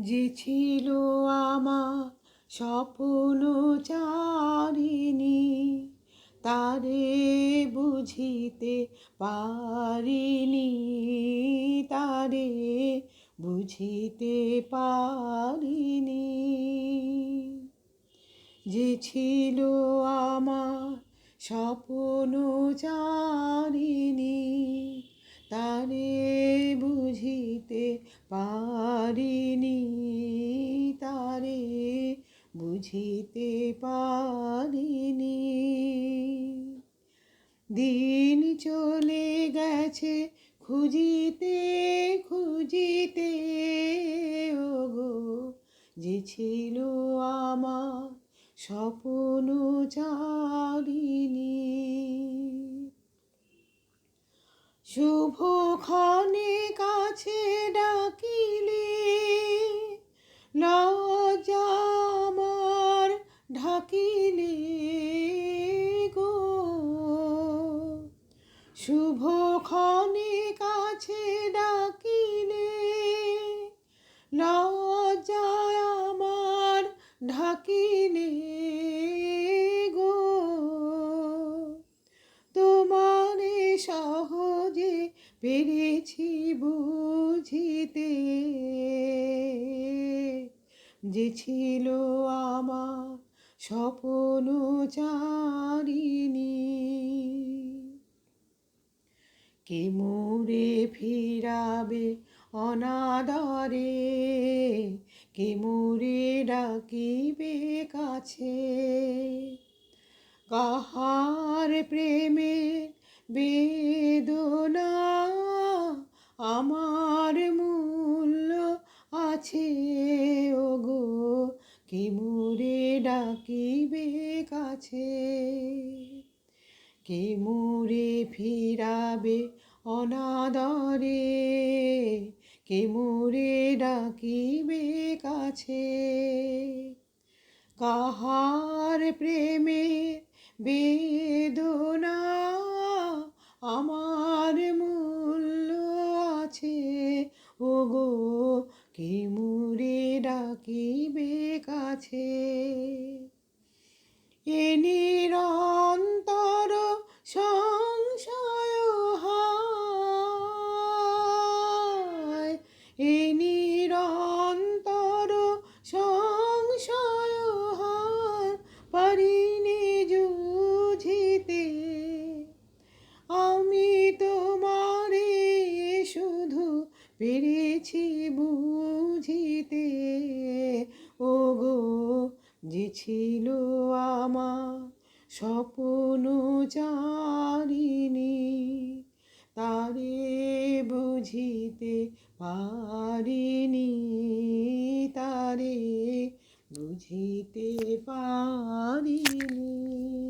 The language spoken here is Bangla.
যে ছিল আমার স্বপ্ন চারিণী, তারে বুঝিতে পারিনি, তারে বুঝিতে পারিনি। যে ছিল আমার স্বপ্ন চারিণী বুঝিতে পারিনি। দিন চলে গেছে খুঁজিতে খুঁজিতে ওগো যে ছিল আমার স্বপ্ন চারিণী শুভ ঢাকিলে গো। শুভ ক্ষণে কাছে ডাকিলে লজ্জা আমার ঢাকিলে গো। তোমারে সহজে পেরেছি বুঝিতে, যে ছিল আমার স্বপ্ন চারিণী। কে মোরে ফিরাবে অনাদরে? কে মোরে ডাকিবে কাছে? কাহার প্রেমে বেদনা আমার মূল্য আছে? ওগো, কে মোরে ডাকিবে কাছে কে মোরে ফিরাবে অনাদরে? কে মোরে ডাকিবে কাছে কাহার প্রেমে বেদনা আমার মূল্য আছে? ওগো, কে মোরে ডাকিবে কাছে এ নিরন্তর সংশয় হয়। এ নিরন্তর সংশয় হয়। পারিনি জুঝিতে আমি তোমারে, শুধু পেরেছি বুঝিতে। যে ছিল আমার স্বপ্ন চারিণী তারে বুঝিতে পারিনি তারে বুঝিতে পারিনি।